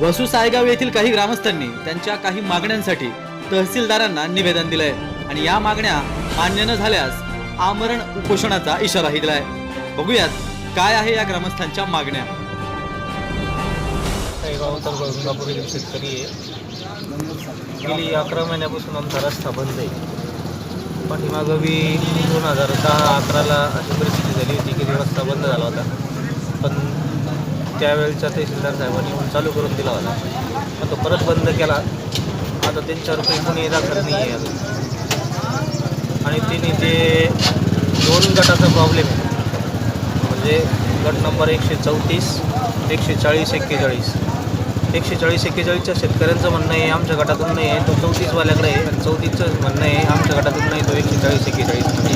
वसू सायगाव येथील काही ग्रामस्थांनी त्यांच्या काही मागण्यांसाठी तहसीलदारांना निवेदन दिलंय. आणि या मागण्या मान्य न झाल्यास आमरण उपोषणाचा इशाराही दिलाय. बघूयात काय आहे या ग्रामस्थांच्या मागण्या. तर शेतकरी गेली अकरा महिन्यापासून आमचा रस्ता बंद आहे. पाठीमागं बी दोन हजार दहा अकराला अशी परिस्थिती झाली होती की रस्ता बंद झाला होता. पण त्यावेळेच्या तहसीलदार साहेबांनी येऊन चालू करून दिला होता. पण तो परत बंद केला. आता त्यांच्यावर काही कोणी दाखल नाही आहे अजून. आणि त्यांनी ते दोन गटाचा प्रॉब्लेम आहे म्हणजे गट नंबर एकशे चौतीस एकशे चाळीस एक्केचाळीस. एकशे चाळीस एक्केचाळीसच्या शेतकऱ्यांचं म्हणणं आहे आमच्या गटातून नाही आहे तो चौतीसवाल्याकडे आहे. आणि चौतीसचं म्हणणं आहे आमच्या गटातून नाही तो एकशे चाळीस एक्केचाळीसमध्ये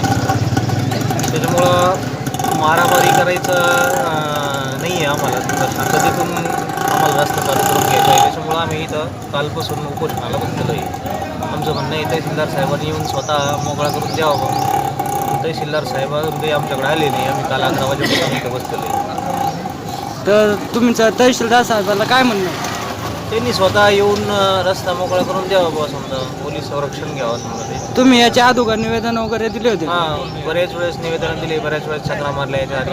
त्याच्यामुळं मारामारी करायचं अं, नाही आहे आम्हाला तर शांततेतून आम्हाला रस्ता चालू करून घ्यायचा आहे त्याच्यामुळं आम्ही इथं कालपासून उपोषणाला बसलेलो आहे आमचं म्हणणं आहे तहसीलदार साहेबांनी येऊन स्वतः मोकळा करून द्यावा. बा तहसीलदार साहेब ते आमच्याकडे आले नाही. आम्ही काल अकरा वाजेपर्यंत इथं बसलेलो आहे. तर तुमचं तहसीलदार साहेबाला काय म्हणणं आहे? त्यांनी स्वतः येऊन रस्ता मोकळा करून द्यावा बुवा समजा. पोलीस संरक्षण घ्यावं समजा ते. तुम्ही याच्या अगोदर निवेदन वगैरे दिले होते? हां बरेच वेळेस निवेदन दिले बऱ्याच वेळेस चक्रा मारल्या याच्या आधी.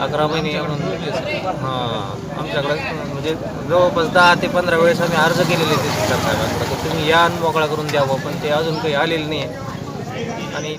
अकरा महिने हां आमच्याकडे म्हणजे जवळपास दहा ते पंधरा वेळेस आम्ही अर्ज केलेले ते सरकार साहेबांकडे. तर तुम्ही या आणि मोकळा करून द्यावं पण ते अजून काही आलेलं नाही आहे आणि